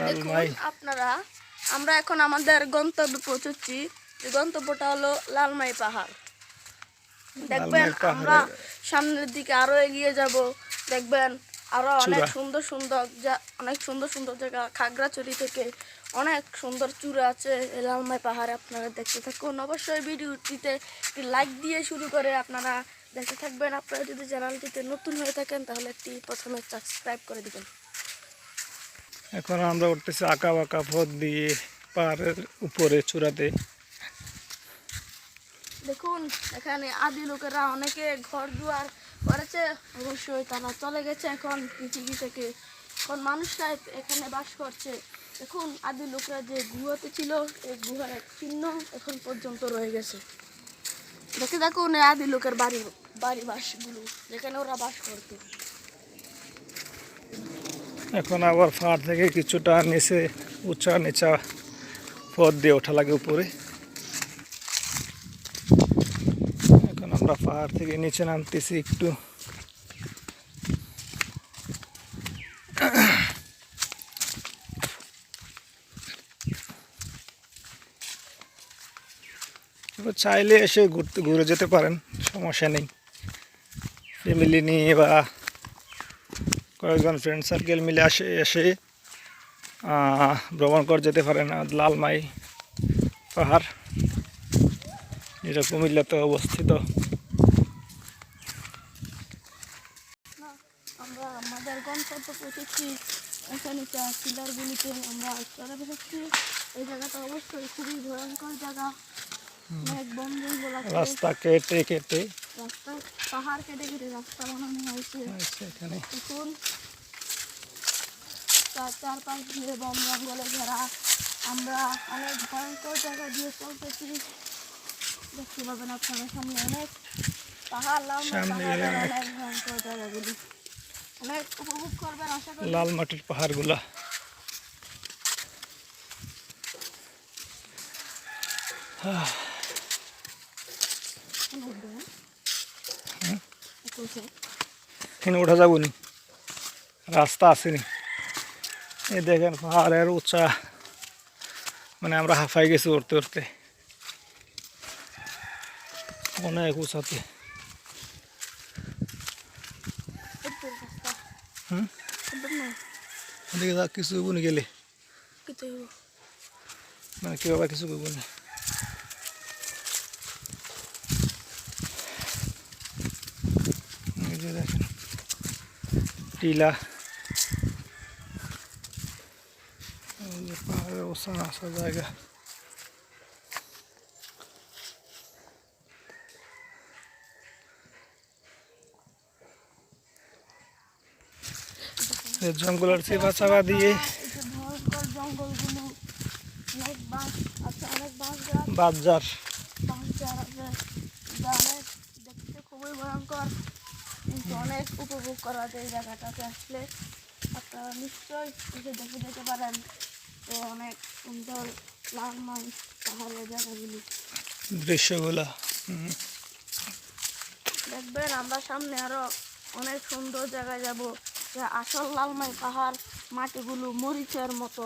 দেখুন আপনারা আমরা এখন আমাদের গন্তব্যে পৌঁছেছি যে গন্তব্যটা হলো লালমাই পাহাড়। দেখবেন আমরা সামনের দিকে আরও এগিয়ে যাব। দেখবেন আরও অনেক সুন্দর সুন্দর যা অনেক সুন্দর সুন্দর জায়গা। খাগড়াছড়ি থেকে অনেক সুন্দর চূড়া আছে লালমাই পাহাড়ে। আপনারা দেখতে থাকুন। অবশ্যই ভিডিওটিতে একটি লাইক দিয়ে শুরু করে আপনারা দেখতে থাকবেন। আপনারা যদি চ্যানেলটিতে নতুন হয়ে থাকেন তাহলে একটি প্রথমে সাবস্ক্রাইব করে দিবেন। এখন আমরা উঠতেছি আঁকা বাঁকা পথ দিয়ে পাহাড়ের উপরে চূড়াতে। দেখুন, এখানে আদি লোকেরা অনেকে ঘর দুয়ার করেছে, অবশ্যই তারা চলে গেছে এখন পৃথিবী থেকে। এখন মানুষরা এখানে বাস করছে। দেখুন, আদি লোকরা যে গুহাতে ছিল, এই গুহার এক চিহ্ন এখন পর্যন্ত রয়ে গেছে। দেখে দেখুন আদি লোকের বাড়ি বাড়ি বাসগুলো যেখানে ওরা বাস করতো। এখন আবার পাহাড় থেকে কিছুটা নিচে, উঁচা নিচা পথ দিয়ে ওঠা লাগে উপরে। এখন আমরা পাহাড় থেকে নিচে নামতেছি একটু। চাইলে এসে ঘুরতে, ঘুরে যেতে পারেন, সমস্যা নেই। ফ্যামিলি নিয়ে বা কয়েকজন ফ্রেন্ড সার্কেল মিলে আসে এসে ভ্রমণ করে যেতে পারেন লালমাই পাহাড়। যেটা কুমিল্লাতে অবস্থিত। না, আমরা আমাদের গন্তব্য পৌঁছেছি। এখানে পিলারগুলিতে আমরা চলে বসেছি। এই জায়গাটা অবশ্যই খুবই ভয়ঙ্কর জায়গা। রাস্তা কেটে কেটে। পাহাড় কেটে কেটে রাস্তা বানানো হয়েছে। দেখুন চার চারপাশ দিয়ে বন জঙ্গলে ঘেরা। আমরা অনেক ভয়ঙ্কর জায়গা দিয়ে চলতেছি। দেখতে পাবেন আপনাদের সামনে অনেক পাহাড় লাল অনেক- ভয়ঙ্কর জায়গাগুলি। অনেক উপভোগ করবেন আশা করি। লাল মাটির পাহাড়গুলা। এখানে ওঠা যাব নি রাস্তা আসেনি এই দেখেন পাহাড়ের উঁচা মানে আমরা হাঁফাই গেছি উঠতে উঠতে অনেক উঁচাতে হুম এদিকে যা কিছু হইব নি গেলে মানে কেউ আবার কিছু করব না এই যে দেখেন টিলা এই যে পাহাড়ের ওসান আসা জায়গা এই জঙ্গলের চেপা চাপা দিয়ে ভয়ঙ্কর কিন্তু অনেক উপভোগ করা যায় এই জায়গাটাতে আসলে। আপনারা নিশ্চয়ই এসে দেখে যেতে পারেন তো অনেক সুন্দর লালমাই পাহাড়ের জায়গাগুলি। দৃশ্যগুলা দেখবেন আমরা সামনে আরও অনেক সুন্দর জায়গায় যাব যে আসল লালমাই পাহাড় মাটিগুলো মরিচের মতো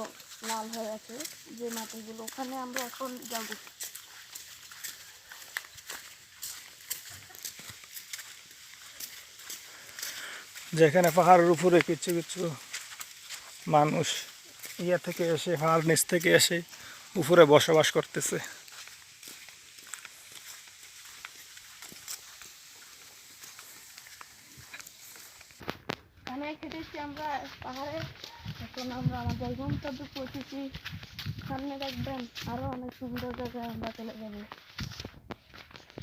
লাল হয়ে আছে। যে মাটিগুলো ওখানে আমরা এখন যাব। যেখানে পাহাড়ের উপরে কিছু কিছু মানুষ ইয়া থেকে এসে, পাহাড় নিচ থেকে এসে উপরে বসবাস করতেছে। আমরা পাহাড়ে। এখন আমরা আমাদের গন্তব্যে পৌঁছেছি। সামনে দেখবেন আরও অনেক সুন্দর জায়গায় আমরা চলে যাব।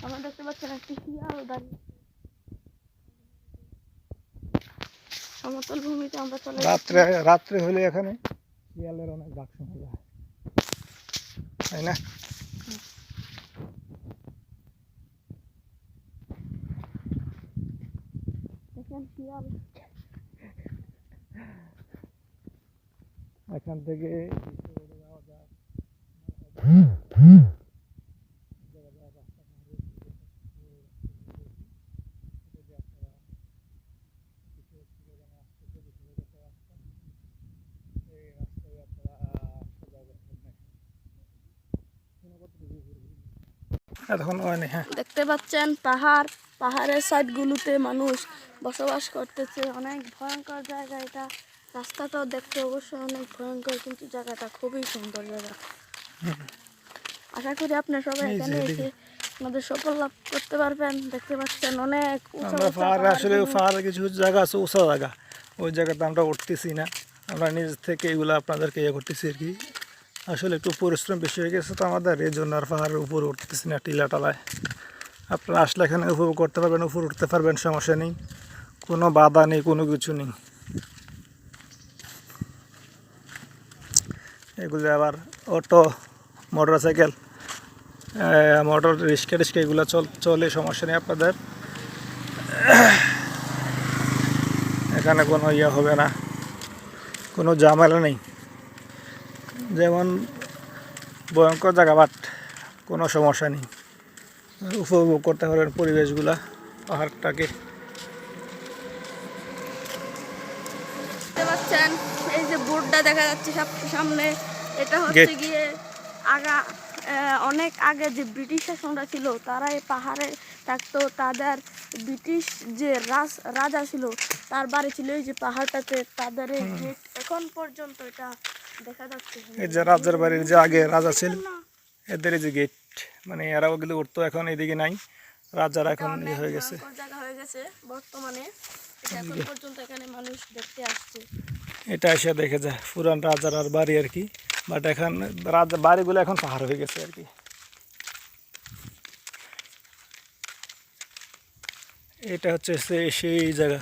আমরা দেখতে পাচ্ছেন একটি শিয়াল দাঁড়িয়ে সমতল ভূমিতে আমরা চলে রাত্রে রাত্রে হলে এখানে শিয়ালের অনেক ডাক শোনা যায় তাই না? এখান থেকে এই রাস্তায় আপনারা এতক্ষণ হয়নি হ্যাঁ দেখতে পাচ্ছেন পাহাড়। পাহাড়ের সাইডগুলোতে মানুষ বসবাস করতেছে। অনেক ভয়ঙ্কর জায়গা এটা। রাস্তাটাও দেখতে অবশ্যই অনেক ভয়ঙ্কর কিন্তু জায়গাটা খুবই সুন্দর জায়গা। আশা করি আপনার সবাই এখানে এসে আমাদের সফল লাভ করতে পারবেন। দেখতে পাচ্ছেন অনেক আসলে পাহাড়গুলো। পাহাড়ে কিছু কিছু জায়গা আছে উঁচা জায়গা। ওই জায়গাতে আমরা উঠতেছি না। আমরা নিজের থেকে এগুলো আপনাদেরকে ইয়ে করতেছি আর কি। আসলে একটু পরিশ্রম বেশি হয়ে গেছে তো আমাদের, এই জন্য আর পাহাড়ের উপর উঠতেছি না টিলা টালায়। আপনারা আসলে এখানে উপভোগ করতে পারবেন, উপর উঠতে পারবেন, সমস্যা নেই। কোনো বাধা নেই, কোনো কিছু নেই। এগুলো আবার auto motorcycle motor rickshaw টিক্সা এগুলো চল, চলে, সমস্যা নেই আপনাদের। এখানে কোনো ইয়ে হবে না। কোনো ঝামেলা নেই। যেমন ভয়ঙ্কর জায়গা বাট কোনো সমস্যা নেই। উপভোগ করতে পারেন পরিবেশগুলা পাহাড়টাকে। পাচ্ছেন এই যে বোর্ডটা দেখা যাচ্ছে সামনে। এটা হচ্ছে গিয়ে আগা অনেক আগে যে ব্রিটিশ শাসনরা ছিল তারা এই পাহাড়ে থাকতো। তাদের ব্রিটিশ যে রাজ রাজা ছিল তার বাড়ি ছিল এই যে পাহাড়টাতে। তাদের এখন পর্যন্ত এটা এই যে রাজার বাড়ির যে আগে রাজা ছিল এদের যে গেট মানে এরা ওগুলো উঠতো এখন এদিকে নাই। রাজার এখন ইয়ে হয়ে গেছে। জায়গা হয়ে গেছে বর্তমানে। এটা এখন পর্যন্ত এখানে মানুষ দেখতে আসছে। এটা এসে দেখে যায় পুরান রাজার আর বাড়ি আর কি। বাট এখন রাজা বাড়িগুলো এখন পাহাড় হয়ে গেছে আর কি। এটা হচ্ছে সেই জায়গা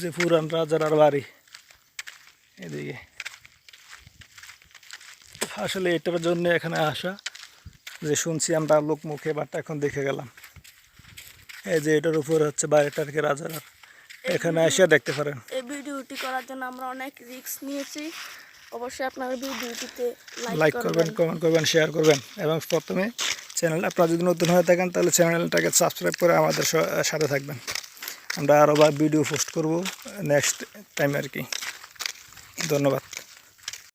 যে পুরান রাজার আর বাড়ি। এদিকে। আসলে এটার জন্য এখানে আসা যে শুনছি আমরা লোক মুখে বাট এখন দেখে গেলাম। এই যে এটার উপর হচ্ছে বাড়িটা আর কি রাজার এখানে এসে দেখতে পারেন। এই ভিডিওটি করার জন্য আমরা অনেক রিস্ক নিয়েছি। অবশ্যই আপনারা ভিডিওটিতে লাইক করবেন কমেন্ট করবেন শেয়ার করবেন। এবং প্রথমে চ্যানেল আপনারা যদি নতুন হয়ে থাকেন তাহলে চ্যানেলটাকে সাবস্ক্রাইব করে আমাদের সাথে থাকবেন। আমরা আরও বা ভিডিও পোস্ট করব নেক্সট টাইম আর কি। ধন্যবাদ।